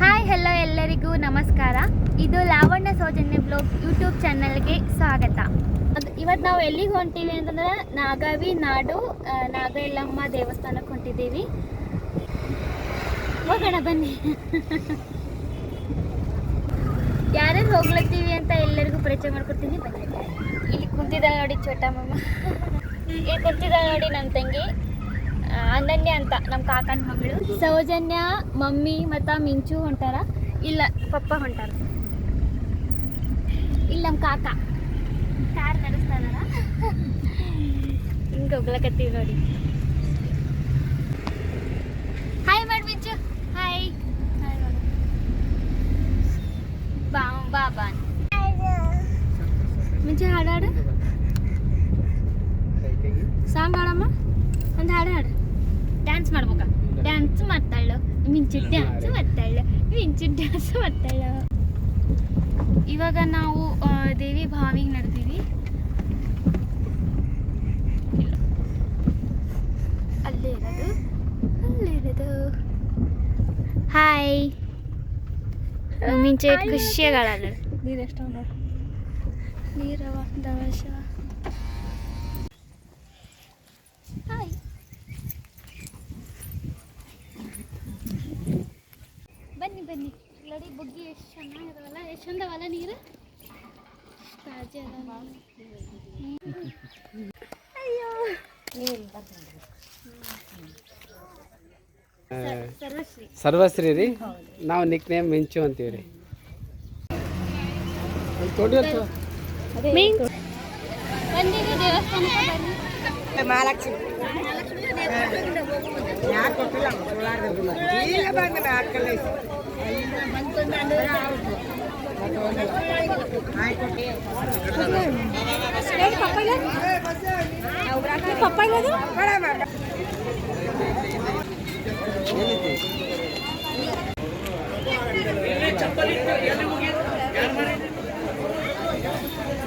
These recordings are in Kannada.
ಹಾಯ್ ಹೆಲೋ ಎಲ್ಲರಿಗೂ ನಮಸ್ಕಾರ. ಇದು ಲಾವಣ್ಯ ಸೌಜನ್ಯ ಬ್ಲಾಗ್ ಯೂಟ್ಯೂಬ್ ಚಾನಲ್ಗೆ ಸ್ವಾಗತ. ಇವತ್ತು ನಾವು ಎಲ್ಲಿಗೆ ಹೊಂಟೀವಿ ಅಂತಂದ್ರೆ ನಾಗಾವಿ ನಾಡು ನಾಗಯಲ್ಲಮ್ಮ ದೇವಸ್ಥಾನಕ್ಕೆ ಹೊಂಟಿದ್ದೀವಿ. ಹೋಗೋಣ ಬನ್ನಿ. ಯಾರ್ಯಾರು ಹೋಗ್ಲತ್ತೀವಿ ಅಂತ ಎಲ್ಲರಿಗೂ ಪರಿಚಯ ಮಾಡ್ಕೊಡ್ತೀನಿ, ಬನ್ನಿ. ಇಲ್ಲಿ ಕುಂತಿದ್ದಾಳೆ ನೋಡಿ ಚೋಟ ಮಮ್ಮ ಇಲ್ಲಿ ಕುಂತಿದ್ದಾಳೆ ನೋಡಿ ನನ್ನ ತಂಗಿ. ಅನನ್ಯ ಅಂತ ನಮ್ಮ ಕಾಕನ ಮಗಳು ಸೌಜನ್ಯ ಮಮ್ಮಿ ಮತ್ತು ಮಿಂಚು ಹೊಂಟಾರ ಇಲ್ಲ ಪಪ್ಪ ಹೊಂಟಾರ ಇಲ್ಲ ನಮ್ಮ ಕಾಕ ಕಾರ್ ನಡೆಸ್ತಾ ಇದಾರ ಹಿಂಗೆ ಹೋಗ್ಲಕತ್ತೀವಿ ನೋಡಿ ಹಾಯ್ ಮಾಡಿ ಮಿಂಚು ಹಾಯ್ ಹಾಯ್ ಮಾಡು ಬಾ ಬಾ ಬಾ ಮಿಂಚು ಹಾಡು ಹಾಡು ಸಾಂಗ್ ಹಾಡಮ್ಮ ಒಂದು ಹಾಡು ಹಾಡು ಡ್ಯಾನ್ಸ್ ಮಾಡ್ಬೇಕಾ? ಡ್ಯಾನ್ಸ್ ಮಾಡ್ತಾಳು. ಮಿಂಚು ಡ್ಯಾನ್ಸ್ ಮಾಡ್ತಾಳು. ಮಿಂಚು ಡ್ಯಾನ್ಸ್ ಮಾಡ್ತಾಳು. ಇವಾಗ ನಾವು ದೇವಿ ಭಾವಿಗೆ ನಡೆದೀವಿ. ಅಲ್ಲೇ ಇರೋದು. ಅಲ್ಲೇ ಇರೋದು. ಹಾಯ್ ಮಿಂಚು ಎಷ್ಟು ಖುಷಿಯಾಗಳ ನೀರು ಎಷ್ಟು ನೀರವ ದವಶವ ಹಾಯ್ ಬನ್ನಿ ಬನ್ನಿ ನೋಡಿ ಬುಗ್ಗಿ ಎಷ್ಟು ಚೆನ್ನಾಗಿದಾವಲ್ಲ ಎಷ್ಟು ಚಂದವಲ್ಲ ನೀರು? ತಾಜಾ ಅಯ್ಯೋ. ಸರ್- ಸರ್ವಶ್ರೀ ಸರ್ವಶ್ರೀ ರೀ. ನಾವು ನಿಕ್ ನೇಮ್ ಮಿಂಚು ಅಂತೀವಿ ರೀ ಅಂತ ಮಿಂಚ್. ಬಂದಿರಿ ದೇವಸ್ಥಾನಕ್ಕೆ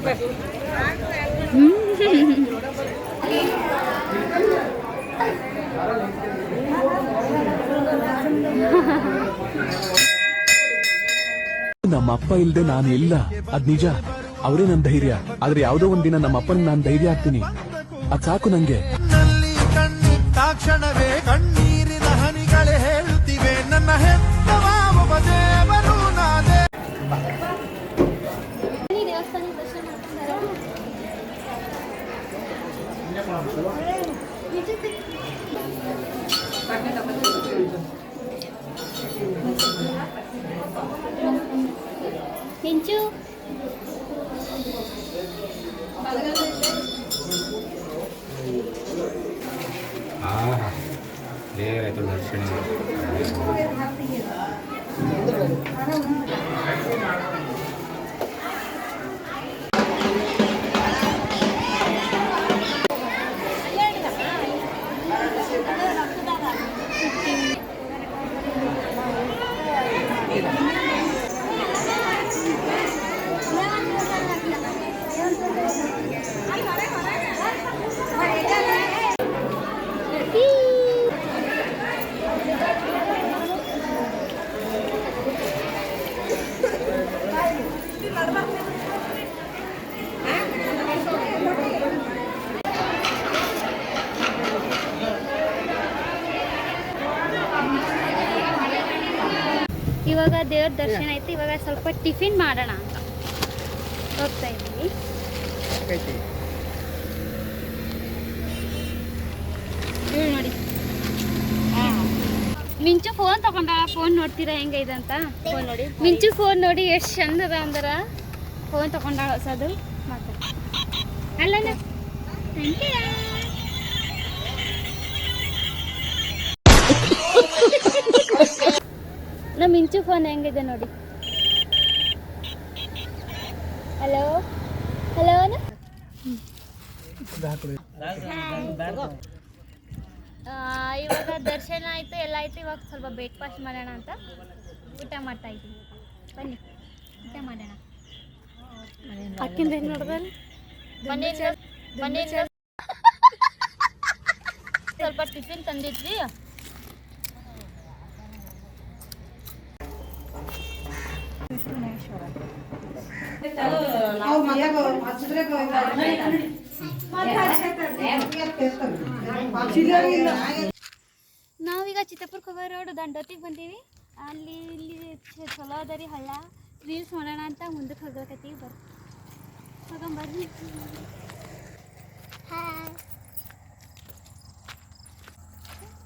ಬನ್ನಿ ನಮ್ಮ ಅಪ್ಪ ಇಲ್ದೆ ನಾನು ಇಲ್ಲ. ಅದ್ ನಿಜ. ಅವರೇ ನನ್ ಧೈರ್ಯ. ಆದ್ರೆ ಯಾವ್ದೋ ಒಂದಿನ ನಮ್ಮ ಅಪ್ಪನ ನಾನ್ ಧೈರ್ಯ ಆಗ್ತೀನಿ. ಅದ್ ಸಾಕು ನಂಗೆ. ನಲ್ಲಿ ತಾಕ್ಷಣವೇ ಕಣ್ಣೀರಿನ ಹನಿಗಳೇ ಹೇಳುತ್ತಿವೆ. ನನ್ನ ಹೆತ್ತವ ಒಬ್ಬ ದೇವರು ಬನ್ನಿ ದರ್ಶನ ಮಾಡ್ಕೊಂಡು 민주 아, 내가 또 나중에. ಇವಾಗ ದೇವ್ರ ದರ್ಶನ ಆಯ್ತು ಇವಾಗ ಸ್ವಲ್ಪ ಟಿಫಿನ್ ಮಾಡೋಣ ಅಂತ ಹೋಗ್ತಾ ಇದ್ದೀವಿ. ನೋಡಿ. ಮಿಂಚು ಫೋನ್ ತಗೊಂಡ ಫೋನ್ ನೋಡ್ತೀರಾ ಹೆಂಗ ಇದಂತ ಫೋನ್ ನೋಡಿ. ಮಿಂಚು ಫೋನ್ ನೋಡಿ ಎಷ್ಟು ಚಂದ ಅದ ಅಂದ್ರ? ಫೋನ್ ತಗೊಂಡ ಹೊಸದು. ಮಾತಾಡ. ಅಲ್ಲ ನಮ್ಮ ಇಂಚು ಫೋನ್ ಹೆಂಗಿದೆ ನೋಡಿ. ಹಲೋ ಹಲೋ ಇವಾಗ ದರ್ಶನ ಆಯ್ತು ಎಲ್ಲ ಆಯ್ತು ಇವಾಗ ಸ್ವಲ್ಪ ಬ್ರೇಕ್ಫಾಸ್ಟ್ ಮಾಡೋಣ ಅಂತ ಊಟ ಮಾಡ್ತಾ ಇದ್ದೀವಿ ಬನ್ನಿ ಊಟ ಮಾಡೋಣ. ಅಕ್ಕಿಂದ ಏನು ನೋಡಿದ್ರೆ ಮನೆಯಿಂದ ಮನೆಯಿಂದ ಸ್ವಲ್ಪ ಟಿಫಿನ್ ತಂದಿದ್ವಿ. ನಾವೀಗ ಚಿತ್ತಪುರ ಕೊಬ್ಬರಿ ರೋಡ್ ದಂಡೋತಿಗೆ ಬಂದೀವಿ. ಅಲ್ಲಿ ಇಲ್ಲಿ ಚಲೋ ಅದ ರೀ ಹಳ್ಳ. ರೀಲ್ಸ್ ಮಾಡೋಣ ಅಂತ ಮುಂದಕ್ಕೆ ಹೋಗ್ಬೇಕತ್ತೀವಿ. ಬರ್ರಿ. ಹೋಗಂಬರ್ರಿ ಹಾಯ್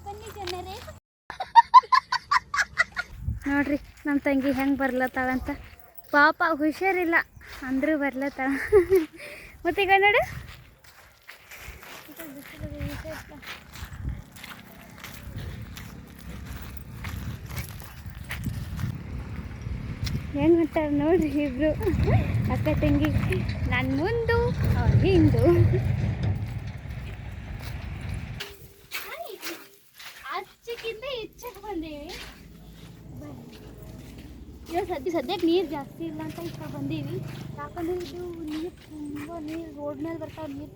ಬನ್ನಿ ಜನರೇ ನೋಡ್ರಿ ತಂಗಿ ಹೆಂಗೆ ಬರ್ಲತ್ತಾಳಂತ ಪಾಪ ಹುಷಾರಿಲ್ಲ, ಅಂದರೂ ಬರ್ಲತ್ತಾಳ. ಮತ್ತೆ ನೋಡು. ಹೆಂಗೆ ಹೊಂಟಾರ ನೋಡ್ರಿ ಇಬ್ರು. ಅಕ್ಕ ತಂಗಿ, ನಾನು ಮುಂದು ಹಿಂದು. ಅಚ್ಚಕ್ಕಿಂತ ಹೆಚ್ಚಕ್ಕೆ ಬಂದೀವಿ ಇವಾಗ ಸದ್ಯ ಸದ್ಯಕ್ಕೆ ನೀರು ಜಾಸ್ತಿ ಇಲ್ಲ ಅಂತ ಕಡೆ ಬಂದೀವಿ. ಯಾಕಂದ್ರೆ ಇದು ನೀರು ತುಂಬ ನೀರು ರೋಡ್ ಮೇಲೆ ಬರ್ತಾವೆ ನೀರು